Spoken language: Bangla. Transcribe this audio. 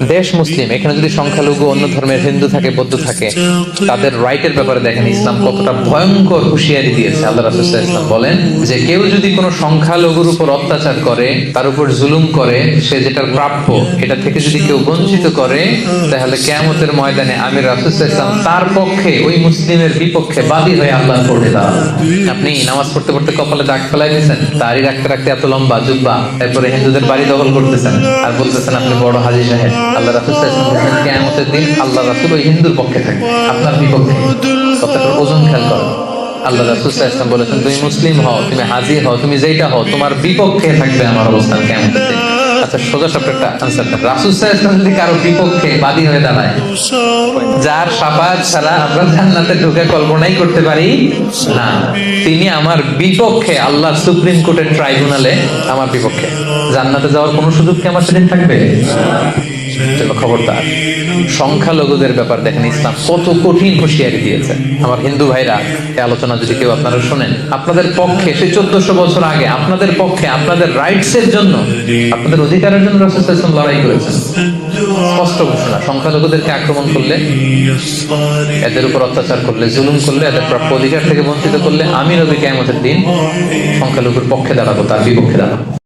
দেশ মুসলিম, এখানে যদি সংখ্যালঘু, অন্য ধর্মের হিন্দু থাকে, বৌদ্ধ থাকে, তাদের রাইটের ব্যাপারে দেখেন, ইসলাম কতটা ভয়ঙ্কর হুঁশিয়ারি দিয়েছে আল্লাহ রাসুল ইসলাম বলেন যে কেউ যদি কোনো সংখ্যালঘুর উপর অত্যাচার করে, তার উপর জুলুম করে, সে যেটার প্রাপ্য, এটা থেকে যদি কেউ বঞ্চিত করে, তাহলে কেয়ামতের ময়দানে আমি রাসুল ইসলাম তার পক্ষে, ওই মুসলিমের বিপক্ষে বাদী হয়ে আল্লাহ করে দাও আপনি নামাজ পড়তে পড়তে কপালে দাগ ফেলাই দিয়েছেন তারই রাখতে রাখতে এত লম্বা, জুব্বা, এরপরে হিন্দুদের বাড়ি দখল করতেছেন, আর বলতেছেন আপনি বড় হাজি সাহেব। আল্লাহ দিন আল্লাহ ওই হিন্দুর পক্ষে আপনার বিপক্ষে ওজন আল্লাহ তুমি মুসলিম হও, তুমি হাজি হও, তুমি যেইটা হও, তোমার বিপক্ষে থাকবে আমার অবস্থান দিন। আচ্ছা সোজা একটা আনসার যদি কারও বিপক্ষে বাদী হয়ে দাঁড়ায়, যার সাফাত ছাড়া আমরা জান্নাতে ঢুকে কল্পনাই করতে পারি না। তিনি আমার বিপক্ষে, আল্লাহ সুপ্রিম কোর্টের ট্রাইব্যুনালে আমার বিপক্ষে। জান্নাতে যাওয়ার কোনো সুযোগ কি আমার সেদিন থাকবে? খবরদার। সংখ্যালঘুদের ব্যাপার দেখেন, ইসলাম কত কঠিন হুঁশিয়ারি দিয়েছে। আমার হিন্দু ভাইরা, এই আলোচনা যদি কেউ আপনারা শোনেন, আপনাদের পক্ষে সেই চোদ্দশো বছর আগে আপনাদের পক্ষে, আপনাদের রাইটস এর জন্য, আপনাদের অধিকারের জন্য রাসূল লড়াই করেছেন। স্পষ্ট ঘোষণা, সংখ্যালঘুদেরকে আক্রমণ করলে, এদের উপর অত্যাচার করলে, জুলুম করলে, এদের প্রাপ্য অধিকার থেকে বঞ্চিত করলে, আমি নবী কেয়ামতের দিন সংখ্যালঘুর পক্ষে দাঁড়াবো, তার বিপক্ষে দাঁড়াবো।